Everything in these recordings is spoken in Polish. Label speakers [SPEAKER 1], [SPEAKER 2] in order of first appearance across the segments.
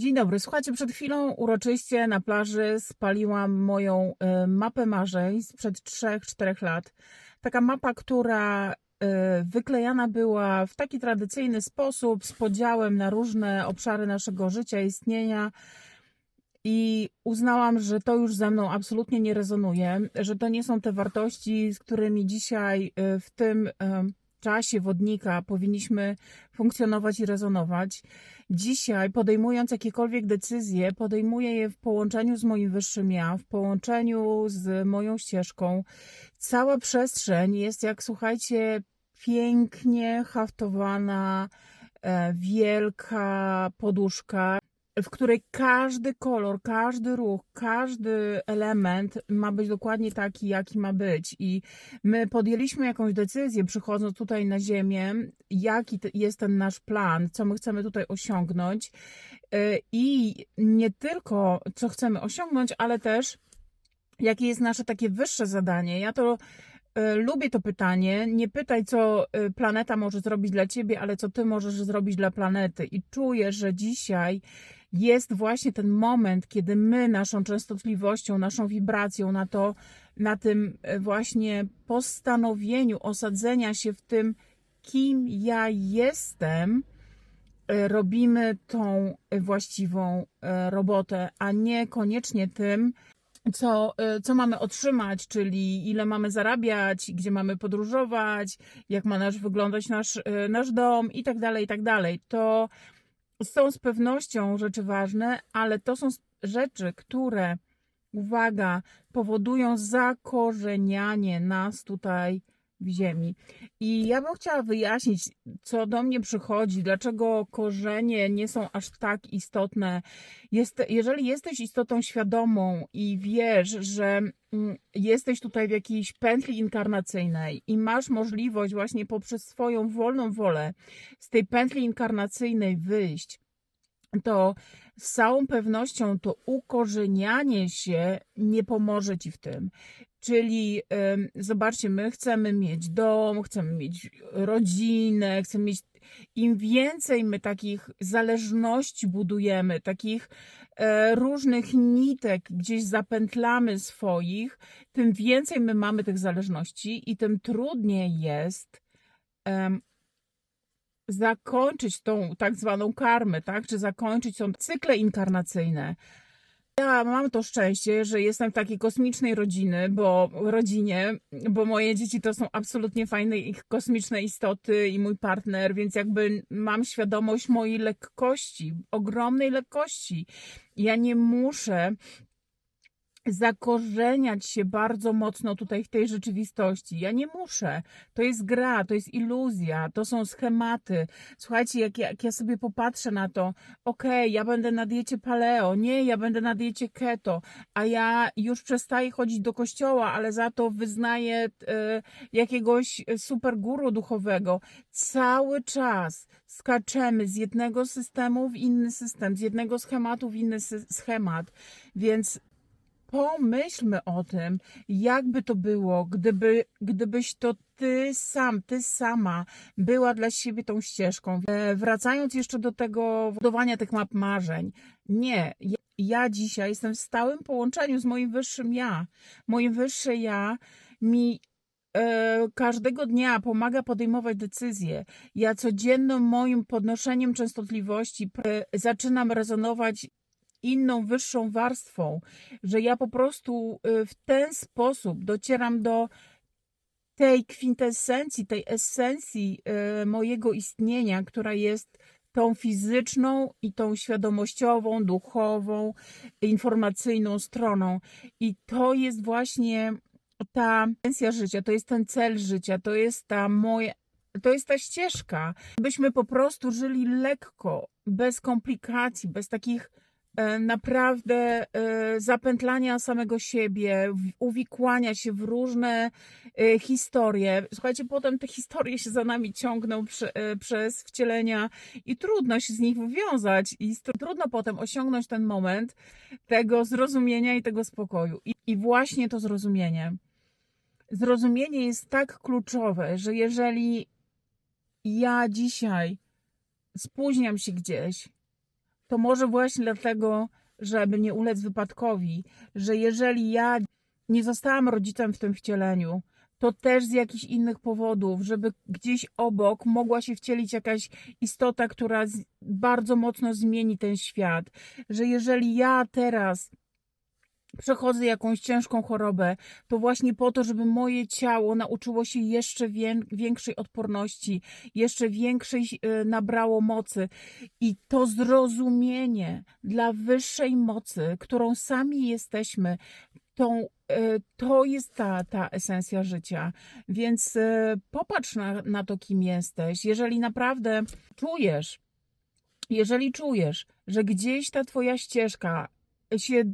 [SPEAKER 1] Dzień dobry. Słuchajcie, przed chwilą uroczyście na plaży spaliłam moją e, mapę marzeń sprzed 3-4 lat. Taka mapa, która e, wyklejana była w taki tradycyjny sposób, z podziałem na różne obszary naszego życia, istnienia. I uznałam, że to już ze mną absolutnie nie rezonuje, że to nie są te wartości, z którymi dzisiaj e, w tym czasie wodnika powinniśmy funkcjonować i rezonować. Dzisiaj, podejmując jakiekolwiek decyzje, podejmuję je w połączeniu z moim wyższym ja, w połączeniu z moją ścieżką. Cała przestrzeń jest, jak słuchajcie, pięknie haftowana, e, wielka poduszka, w której każdy kolor, każdy ruch, każdy element ma być dokładnie taki, jaki ma być. I my podjęliśmy jakąś decyzję, przychodząc tutaj na Ziemię, jaki jest ten nasz plan, co my chcemy tutaj osiągnąć. Y, I nie tylko co chcemy osiągnąć, ale też jakie jest nasze takie wyższe zadanie. Ja to y, lubię to pytanie. Nie pytaj, co y, planeta może zrobić dla ciebie, ale co ty możesz zrobić dla planety. I czuję, że dzisiaj jest właśnie ten moment, kiedy my naszą częstotliwością, naszą wibracją na to, na tym y, właśnie postanowieniu osadzenia się w tym, kim ja jestem, y, robimy tą właściwą y, robotę, a nie koniecznie tym, co, co mamy otrzymać, czyli ile mamy zarabiać, gdzie mamy podróżować, jak ma nasz wyglądać nasz, nasz dom i tak dalej, i tak dalej. To są z pewnością rzeczy ważne, ale to są rzeczy, które, uwaga, powodują zakorzenianie nas tutaj w ziemi. I ja bym chciała wyjaśnić, co do mnie przychodzi, dlaczego korzenie nie są aż tak istotne. Jest, jeżeli jesteś istotą świadomą i wiesz, że mm, jesteś tutaj w jakiejś pętli inkarnacyjnej i masz możliwość właśnie poprzez swoją wolną wolę z tej pętli inkarnacyjnej wyjść, to z całą pewnością to ukorzenianie się nie pomoże ci w tym. Czyli ym, zobaczcie, my chcemy mieć dom, chcemy mieć rodzinę, chcemy mieć. Im więcej my takich zależności budujemy, takich e, różnych nitek gdzieś zapętlamy swoich, tym więcej my mamy tych zależności i tym trudniej jest em, zakończyć tą tak zwaną karmę, tak? Czy zakończyć tą cykle inkarnacyjne. Ja mam to szczęście, że jestem w takiej kosmicznej rodziny, bo rodzinie, bo moje dzieci to są absolutnie fajne i kosmiczne istoty i mój partner, więc jakby mam świadomość mojej lekkości, ogromnej lekkości. Ja nie muszę zakorzeniać się bardzo mocno tutaj w tej rzeczywistości. Ja nie muszę. To jest gra, to jest iluzja, to są schematy. Słuchajcie, jak ja, jak ja sobie popatrzę na to, okej, ja będę na diecie paleo, nie, ja będę na diecie keto, a ja już przestaję chodzić do kościoła, ale za to wyznaję e, jakiegoś super guru duchowego. Cały czas skaczemy z jednego systemu w inny system, z jednego schematu w inny sy- schemat. Więc pomyślmy o tym, jakby to było, gdyby, gdybyś to ty sam, ty sama była dla siebie tą ścieżką. E, Wracając jeszcze do tego budowania tych map marzeń. Nie, ja, dzisiaj jestem w stałym połączeniu z moim wyższym ja. Moje wyższe ja mi e, każdego dnia pomaga podejmować decyzje. Ja codziennym moim podnoszeniem częstotliwości zaczynam rezonować inną, wyższą warstwą, że ja po prostu y, w ten sposób docieram do tej kwintesencji, tej esencji y, mojego istnienia, która jest tą fizyczną i tą świadomościową, duchową, informacyjną stroną. I to jest właśnie ta esencja życia, to jest ten cel życia, to jest ta moja. To jest ta ścieżka, byśmy po prostu żyli lekko, bez komplikacji, bez takich naprawdę e, zapętlania samego siebie, uwikłania się w różne e, historie. Słuchajcie, potem te historie się za nami ciągną prze, e, przez wcielenia i trudno się z nich wywiązać i trudno potem osiągnąć ten moment tego zrozumienia i tego spokoju. I, i właśnie to zrozumienie. Zrozumienie jest tak kluczowe, że jeżeli ja dzisiaj spóźniam się gdzieś, to może właśnie dlatego, żeby nie ulec wypadkowi, że jeżeli ja nie zostałam rodzicem w tym wcieleniu, to też z jakichś innych powodów, żeby gdzieś obok mogła się wcielić jakaś istota, która bardzo mocno zmieni ten świat. Że jeżeli ja teraz przechodzę jakąś ciężką chorobę, to właśnie po to, żeby moje ciało nauczyło się jeszcze wię- większej odporności, jeszcze większej e, nabrało mocy. I to zrozumienie dla wyższej mocy, którą sami jesteśmy, tą, e, to jest ta, ta esencja życia. Więc e, popatrz na, na to, kim jesteś. Jeżeli naprawdę czujesz, jeżeli czujesz, że gdzieś ta twoja ścieżka się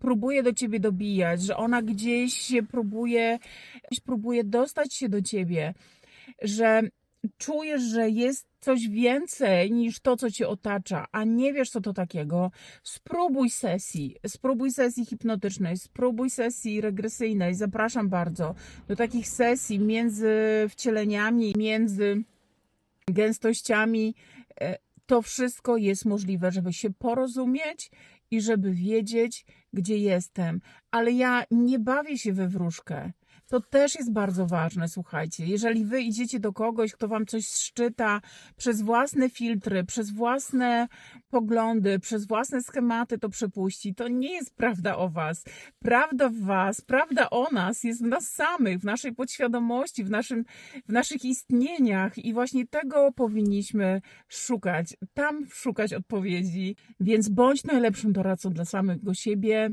[SPEAKER 1] próbuje do ciebie dobijać, że ona gdzieś się próbuje, gdzieś próbuje dostać się do ciebie, że czujesz, że jest coś więcej niż to, co cię otacza, a nie wiesz, co to takiego, spróbuj sesji, spróbuj sesji hipnotycznej, spróbuj sesji regresyjnej. Zapraszam bardzo do takich sesji między wcieleniami, między gęstościami. E, To wszystko jest możliwe, żeby się porozumieć i żeby wiedzieć, gdzie jestem. Ale ja nie bawię się we wróżkę. To też jest bardzo ważne, słuchajcie. Jeżeli wy idziecie do kogoś, kto wam coś szczyta przez własne filtry, przez własne poglądy, przez własne schematy to przepuści, to nie jest prawda o was. Prawda w was, prawda o nas jest w nas samych, w naszej podświadomości, w, naszym, w naszych istnieniach i właśnie tego powinniśmy szukać. Tam szukać odpowiedzi. Więc bądź najlepszym doradcą dla samego siebie.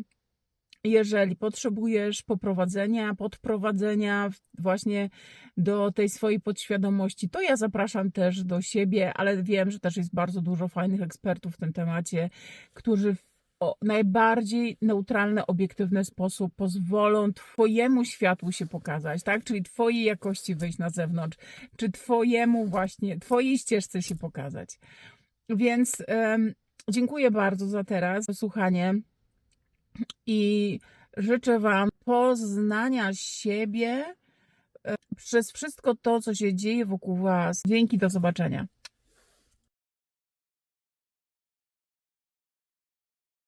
[SPEAKER 1] Jeżeli potrzebujesz poprowadzenia, podprowadzenia właśnie do tej swojej podświadomości, to ja zapraszam też do siebie, ale wiem, że też jest bardzo dużo fajnych ekspertów w tym temacie, którzy w najbardziej neutralny, obiektywny sposób pozwolą Twojemu światłu się pokazać, tak? Czyli Twojej jakości wyjść na zewnątrz, czy Twojemu właśnie, Twojej ścieżce się pokazać. Więc em, dziękuję bardzo za teraz, słuchanie i życzę Wam poznania siebie e, przez wszystko to, co się dzieje wokół Was. Dzięki, do zobaczenia.